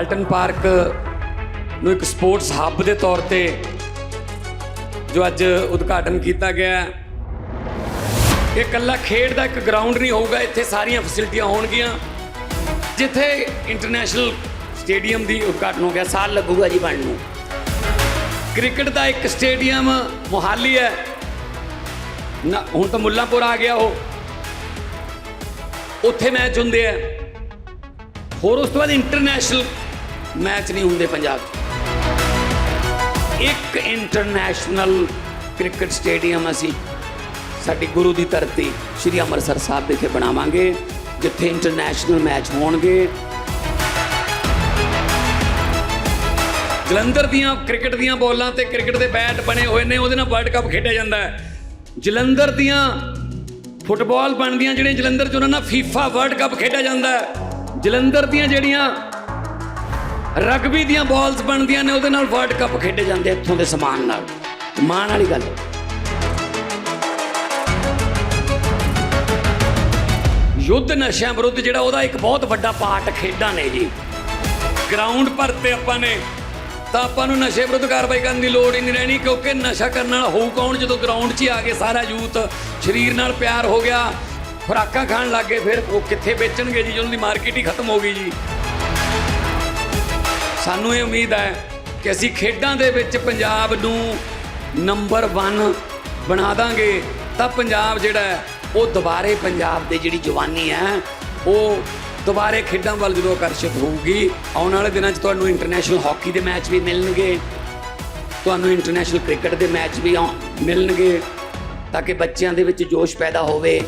Walton park ਨੂੰ ਇੱਕ sports ਹੱਬ ਦੇ ਤੌਰ ਤੇ ਜੋ ਅੱਜ ਉਦਘਾਟਨ ਕੀਤਾ ਗਿਆ ਹੈ। ਇਹ ਇਕੱਲਾ ਖੇਡ ਦਾ ਇੱਕ ਗਰਾਊਂਡ ਨਹੀਂ ਹੋਊਗਾ, ਇੱਥੇ ਸਾਰੀਆਂ ਫੈਸਿਲਿਟੀਆਂ ਹੋਣਗੀਆਂ, ਜਿੱਥੇ ਇੰਟਰਨੈਸ਼ਨਲ ਸਟੇਡੀਅਮ ਦੀ ਉਦਘਾਟਨ ਹੋ ਗਿਆ, ਸਾਲ ਲੱਗੂਗਾ ਜੀ ਬਣਨ ਨੂੰ। ਕ੍ਰਿਕਟ ਦਾ ਇੱਕ ਸਟੇਡੀਅਮ ਮੁਹਾਲੀ ਹੈ। ਨਾ, ਹੁਣ ਤਾਂ ਮੁੱਲਾਂਪੁਰ ਆ ਗਿਆ ਉਹ। ਉੱਥੇ ਮੈਚ ਹੁੰਦੇ ਆ। ਹੋਰ ਉਸ ਤੋਂ ਬਾਅਦ ਇੰਟਰਨੈਸ਼ਨਲ ਮੈਚ ਨਹੀਂ ਹੁੰਦੇ ਪੰਜਾਬ 'ਚ। ਇੱਕ ਇੰਟਰਨੈਸ਼ਨਲ ਕ੍ਰਿਕਟ ਸਟੇਡੀਅਮ ਅਸੀਂ ਸਾਡੀ ਗੁਰੂ ਦੀ ਧਰਤੀ ਸ੍ਰੀ ਅੰਮ੍ਰਿਤਸਰ ਸਾਹਿਬ ਵਿਖੇ ਬਣਾਵਾਂਗੇ, ਜਿੱਥੇ ਇੰਟਰਨੈਸ਼ਨਲ ਮੈਚ ਹੋਣਗੇ। ਜਲੰਧਰ ਦੀਆਂ, ਕ੍ਰਿਕਟ ਦੀਆਂ ਬੋਲਾਂ ਤੇ ਕ੍ਰਿਕਟ ਦੇ ਬੈਟ ਬਣੇ ਹੋਏ ਨੇ, ਉਹਦੇ ਨਾਲ ਵਰਲਡ ਕੱਪ ਖੇਡਿਆ ਜਾਂਦਾ ਹੈ। ਜਲੰਧਰ ਦੀਆਂ ਫੁੱਟਬਾਲ ਬਣਦੀਆਂ ਜਿਹੜੀਆਂ ਜਲੰਧਰ 'ਚ ਉਹਨਾਂ ਨਾਲ ਫੀਫਾ ਵਰਲਡ ਕੱਪ ਖੇਡਿਆ ਜਾਂਦਾ ਹੈ। ਜਲੰਧਰ ਦੀਆਂ ਜਿਹੜੀਆਂ ਰਗਬੀ ਦੀਆਂ ਬਾਲਸ ਬਣਦੀਆਂ ਨੇ, ਉਹਦੇ ਨਾਲ ਵਰਲਡ ਕੱਪ ਖੇਡੇ ਜਾਂਦੇ ਇੱਥੋਂ ਦੇ ਸਮਾਨ ਨਾਲ। ਮਾਣ ਵਾਲੀ ਗੱਲ। ਯੁੱਧ ਨਸ਼ਿਆਂ ਵਿਰੁੱਧ ਜਿਹੜਾ ਉਹਦਾ ਇੱਕ ਬਹੁਤ ਵੱਡਾ ਪਾਰਟ ਖੇਡਾਂ ਨੇ ਜੀ। ਗਰਾਊਂਡ ਪਰ ਤੇ ਆਪਾਂ ਨੇ, ਤਾਂ ਆਪਾਂ ਨੂੰ ਨਸ਼ੇ ਵਿਰੁੱਧ ਕਾਰਵਾਈ ਕਰਨ ਦੀ ਲੋੜ ਹੀ ਨਹੀਂ ਰਹਿਣੀ, ਕਿਉਂਕਿ ਨਸ਼ਾ ਕਰਨ ਵਾਲਾ ਹੋਊ ਕੌਣ? ਜਦੋਂ ਗਰਾਊਂਡ 'ਚ ਹੀ ਆ ਕੇ ਸਾਰਾ ਯੂਥ ਸਰੀਰ ਨਾਲ ਪਿਆਰ ਹੋ ਗਿਆ, ਖੁਰਾਕਾਂ ਖਾਣ ਲੱਗੇ ਫਿਰ ਉਹ ਕਿੱਥੇ ਵੇਚਣਗੇ ਜੀ? ਜਦੋਂ ਦੀ ਮਾਰਕੀਟ ਹੀ ਖਤਮ ਹੋ ਗਈ ਜੀ। ਸਾਨੂੰ ਇਹ ਉਮੀਦ ਹੈ ਕਿ ਅਸੀਂ ਖੇਡਾਂ ਦੇ ਵਿੱਚ ਪੰਜਾਬ ਨੂੰ ਨੰਬਰ 1 ਬਣਾ ਦਾਂਗੇ, ਤਾਂ ਪੰਜਾਬ ਜਿਹੜਾ ਉਹ ਦੁਬਾਰੇ ਪੰਜਾਬ ਦੇ ਜਿਹੜੀ ਜਵਾਨੀ ਹੈ, ਉਹ ਦੁਬਾਰੇ ਖੇਡਾਂ ਵੱਲ ਜਦੋਂ ਆਕਰਸ਼ਿਤ ਹੋਊਗੀ, ਆਉਣ ਵਾਲੇ ਦਿਨਾਂ 'ਚ ਤੁਹਾਨੂੰ ਇੰਟਰਨੈਸ਼ਨਲ ਹਾਕੀ ਦੇ ਮੈਚ ਵੀ ਮਿਲਣਗੇ, ਤੁਹਾਨੂੰ ਇੰਟਰਨੈਸ਼ਨਲ ਕ੍ਰਿਕਟ ਦੇ ਮੈਚ ਵੀ ਆਉ- ਮਿਲਣਗੇ, ਤਾਂ ਕਿ ਬੱਚਿਆਂ ਦੇ ਵਿੱਚ ਜੋਸ਼ ਪੈਦਾ ਹੋਵੇ।